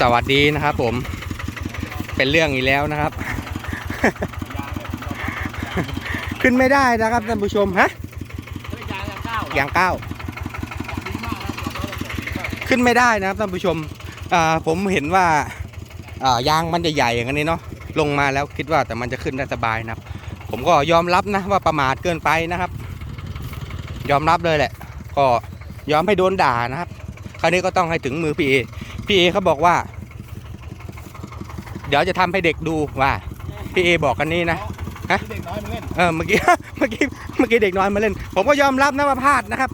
สวัสดีนะครับผม เป็นเรื่องอีกแล้วนะครับ ขึ้นไม่ได้นะครับท่านผู้ชมฮะอย่างเก้าขึ้นไม่ได้นะครับท่านผู้ชมผมเห็นว่าอ่ายางมันจะใหญ่อย่างนี้เนาะลงมาแล้วคิดว่าแต่มันจะขึ้นได้สบายนะครับ ผมก็ยอมรับนะว่าประมาทเกินไปนะครับ ยอมรับเลยแหละ ก็ยอมให้โดนด่านะครับ คราวนี้ก็ต้องให้ถึงมือพี่เอ พี่เอเขาบอกว่า เดี๋ยวจะทำให้เด็กดูว่าพี่เอบอกกันนี้นะฮะเด็กน้อยมาเล่นเออเมื่อกี้เมื่อกี้เมื่อกี้เด็กน้อยมาเล่น ผมก็ยอมรับนะว่าพลาดนะครับ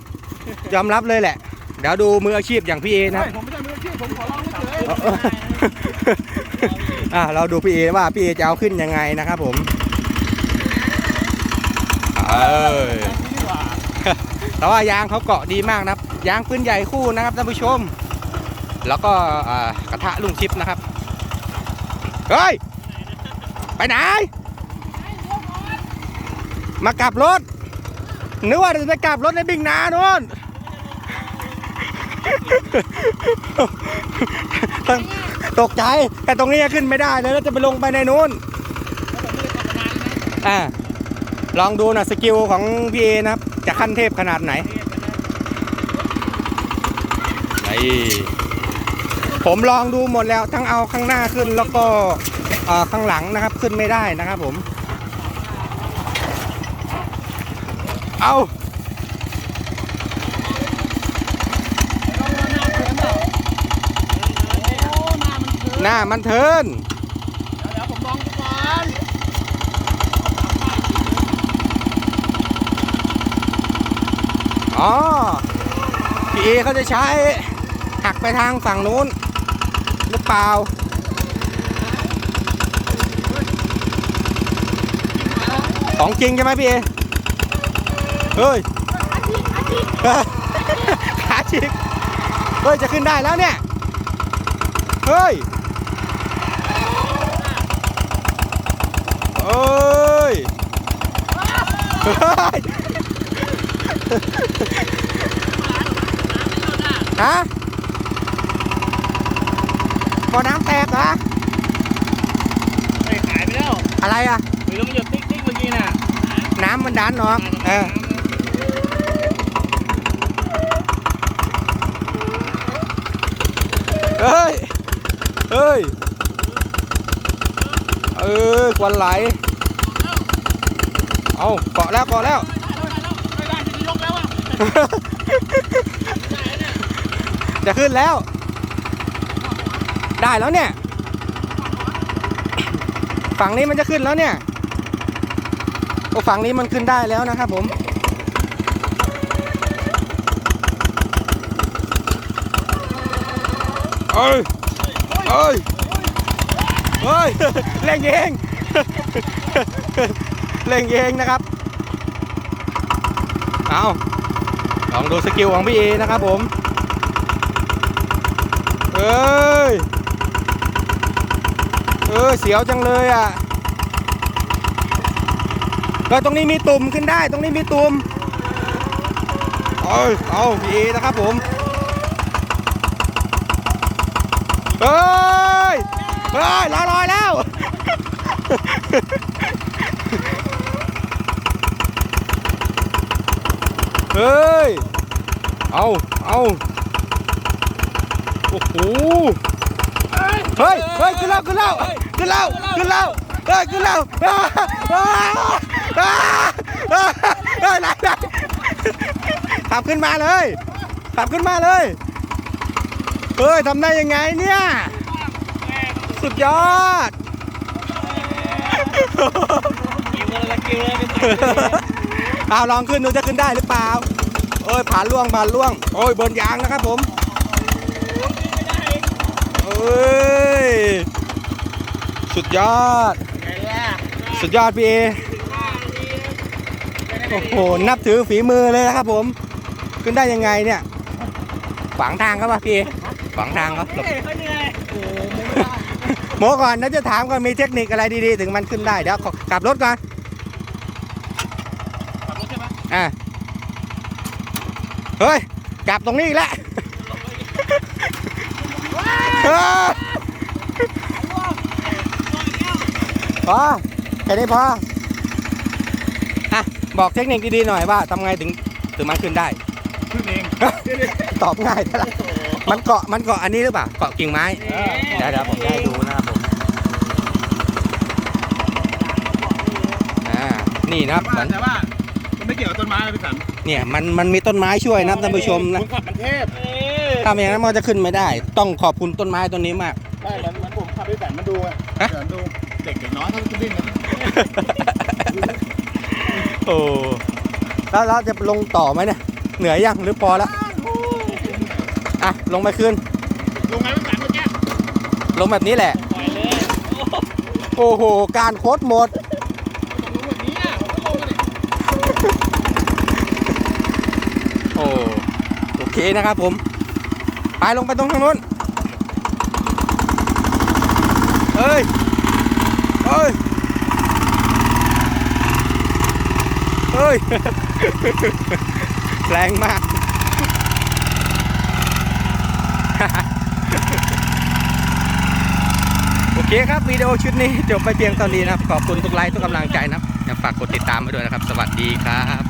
ยอมรับเลยแหละ เดี๋ยวดูมืออาชีพอย่างพี่เอนะครับเฮ้ยผมไม่ใช่มืออาชีพผมขอร้องเฉยเอออ่าเราดูพี่เอว่าพี่เอจะเอาขึ้นยังไงนะครับผมเออๆดีกว่าแต่ว่ายางเขาเกาะดีมากนะครับ ยางปืนใหญ่คู่นะครับท่านผู้ชม แล้วก็กระทะลุงชิปนะครับ เฮ้ย ไปไหน มากลับรถ นึกว่าจะกลับรถในบิ่งนาโน่นตกใจแต่ตรงนี้ขึ้นไม่ได้เลยแล้วจะไปลงไปในนู้นอ่าลองดูนะสกิลของพี่เอนะครับ จะขั้นเทพขนาดไหนนี่ ผมลองดูหมดแล้วทั้งเอาข้างหน้าขึ้นแล้วก็เอ่อข้างหลังนะครับขึ้นไม่ได้นะครับผม เอาหน้ามันเทินเดี๋ยวผมลองดูก่อนอ๋อพี่เอเขาจะใช้ หักไปทางฝั่งนู้น หรือเปล่าของจริงใช่ไหมพี่เอ เฮ้ย ขาชิก เฮ้ย จะขึ้นได้แล้วเนี่ย เฮ้ยเอ้ย เฮ้ย ฮะ บ่อน้ำแตกเหรอเฮ้ยหายไปแล้วอะไรอะ หรือมันหยุดติ๊กติ๊กเมื่อกี้น่ะน้ำมันดันออกเออเฮ้ย เฮ้ย เออควันไหล เอาเกาะแล้วเกาะแล้วไม่ได้จะยกแล้วอะจะขึ้นแล้ว ได้แล้วเนี่ย ฝั่งนี้มันจะขึ้นแล้วเนี่ยโอ้ฝั่งนี้มันขึ้นได้แล้วนะครับผม เอ้ย เอ้ย เฮ้ยเล่งเองเล่งเองนะครับ เอาลองดูสกิลของพี่เอนะครับผม เอ้ย เออเสียวจังเลยอะก็ตรงนี้มีตุ่มขึ้นได้ ตรงนี้มีตุ่มเอาเอาพีนะครับผมเฮ้ยเฮ้ยลอยลอยแล้วเฮ้ย เอาเอาโอ้โห เฮ้ยเฮ้ยขึ้นแล้วขึ้นแล้วขึ้นแล้วขึ้นแล้วเฮ้ยขึ้นแล้วอาอาอาอาเฮ้ยไหนไหนขับขึ้นมาเลยขับขึ้นมาเลยเฮ้ยทำได้ยังไงเนี่ยสุดยอดเลยละกิวเลยเป็นเอาลองขึ้นดูจะขึ้นได้หรือเปล่าโอ้ยผ่านล่วงผ่านล่วง โอ้ยบนยางนะครับผม เอ้ย สุดยอดไงล่ะสุดยอดพี่เอ โอ้โห นับถือฝีมือเลยนะครับผม ขึ้นได้ยังไงเนี่ยขวางทางครับวะพี่เอขวางทางครับหลบเฮ้ยเขาเหนื่อยโอ้โหไม่ได้โมก่อนนะจะถามก่อนมีเทคนิคอะไรดีๆ ถึงมันขึ้นได้ เดี๋ยวขอกลับรถก่อน ขับรถใช่ไหมอะเฮ้ย กลับตรงนี้อีกแล้วเฮ้ย พอแค่นี้พออะบอกเทคนิคดีๆหน่อยว่าทำไงถึงถึงมันขึ้นได้ ขึ้นเองตอบง่ายแต่ละมันเกาะมันเกาะอันนี้หรือเปล่าเกาะกิ่งไม้เดี๋ยวเดี๋ยวผมจะให้ดูนะครับผมอ่านี่นะครับเหมือนแต่ว่ามันไม่เกี่ยวกับต้นไม้นะพี่สันเนี่ยมันมันมีต้นไม้ช่วยนะครับท่านผู้ชมนะคุณขับมันเทพถ้าไม่อย่างนั้นมันจะขึ้นไม่ได้ ต้องขอบคุณต้นไม้ต้นนี้มากใช่มันมันผมขับพี่สันมาดูอะฮะเดี๋ยว ดูเด็กเด็กน้อยเขาจะดิ้นกันโอ้แล้วเราจะลงต่อไหมเนี่ย เหนื่อยยังหรือพอแล้วอะ ลงไปคืนลงไงพี่สันเมื่อกี้ลงแบบนี้แหละ ปล่อยเลยโอ้โหการโคตรหมดต้องลงแบบนี้อะผมก็ลงมาดิโอ้โอเคนะครับผม ไปลงไปตรงทางนู้น เฮ้ย เฮ้ยเฮ้ย แรงมาก โอเคครับวิดีโอชุดนี้จบไปเพียงเท่านี้นะครับ ขอบคุณทุกไลค์ทุกกำลังใจนะครับอย่าฝากกดติดตามไว้ด้วยนะครับ สวัสดีครับ